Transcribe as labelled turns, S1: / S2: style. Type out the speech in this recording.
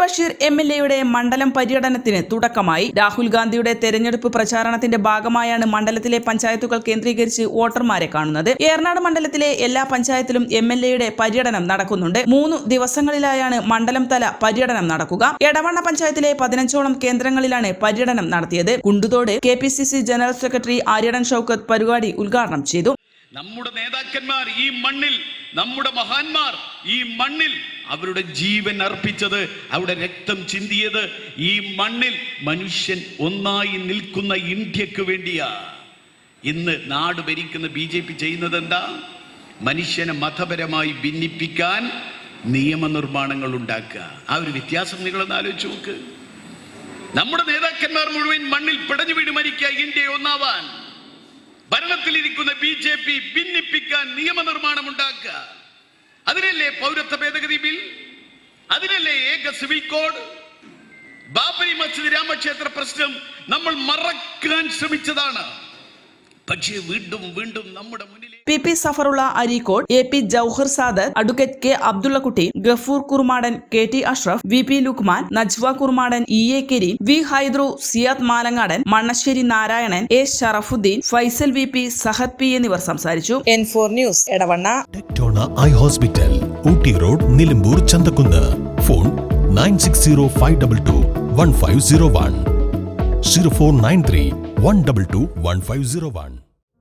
S1: Basheer M L എയുടെ മണ്ഡലം പര്യടനത്തിന് തുടക്കമായി. രാഹുൽ ഗാന്ധിയുടെ തെരഞ്ഞെടുപ്പ് പ്രചാരണത്തിന്റെ ഭാഗമായാണ് മണ്ഡലത്തിലെ പഞ്ചായത്തുകൾ കേന്ദ്രീകരിച്ച് വോട്ടർമാരെ കാണുന്നത്. ഏറനാട് മണ്ഡലത്തിലെ എല്ലാ പഞ്ചായത്തിലും എം എൽ എയുടെ പര്യടനം നടക്കുന്നുണ്ട്. മൂന്ന് ദിവസങ്ങളിലായാണ് മണ്ഡലം തല പര്യടനം നടക്കുക. എടവണ്ണ പഞ്ചായത്തിലെ പതിനഞ്ചോളം കേന്ദ്രങ്ങളിലാണ് പര്യടനം നടത്തിയത്. Kunduthodu K P C C general secretary Aryadan Shoukath പരിപാടി ഉദ്ഘാടനം ചെയ്തു.
S2: നമ്മുടെ നേതാക്കന്മാർ ഈ മണ്ണിൽ നമ്മുടെ മഹാന്മാർ ഈ മണ്ണിൽ അവരുടെ ജീവൻ അർപ്പിച്ചത് അവരുടെ രക്തം ചിന്തിയത് ഈ മണ്ണിൽ മനുഷ്യൻ ഒന്നായി നിൽക്കുന്ന ഇന്ത്യയ്ക്ക് വേണ്ടിയാ. ഇന്ന് നാട് ഭരിക്കുന്ന ബി ജെ പി ചെയ്യുന്നത് എന്താ? മനുഷ്യനെ മതപരമായി ഭിന്നിപ്പിക്കാൻ നിയമനിർമ്മാണങ്ങൾ ഉണ്ടാക്കുക. ആ ഒരു വ്യത്യാസം നിങ്ങളൊന്ന് ആലോചിച്ച് നോക്ക്. നമ്മുടെ നേതാക്കന്മാർ മുഴുവൻ മണ്ണിൽ പിടഞ്ഞു വീട് മരിക്കുക ഇന്ത്യ ഒന്നാവാൻ. ഭരണത്തിലിരിക്കുന്ന ബി ജെ പി ഭിന്നിപ്പിക്കാൻ നിയമനിർമ്മാണം ഉണ്ടാക്കുക. അതിനല്ലേ പൗരത്വ ഭേദഗതി ബിൽ? അതിനല്ലേ ഏക സിവിൽ കോഡ്? ബാബരി മസ്ജിദ് രാമക്ഷേത്ര പ്രശ്നം നമ്മൾ മറക്കാൻ ശ്രമിച്ചതാണ്. പക്ഷേ വീണ്ടും വീണ്ടും നമ്മുടെ മുന്നിൽ
S1: P P Zafarulla Areekode A P Jouhar Sadath advocate K Abdullakutty Gafoor Kurmadan K T Ashraf V P Lukman Najva Kurmadan E A Kareem V Haidru Siyad Malangadan Mannassery Narayanan A Sharafuddeen Faisal V P Sahad P എന്നിവർ സംസാരിച്ചു.
S3: N four news Edavanna.
S4: Tectona eye hospital Ooty road Nilambur Chanthakkunnu. Phone nine six zero five double two one five zero one. Zero four nine three one double two one five zero one.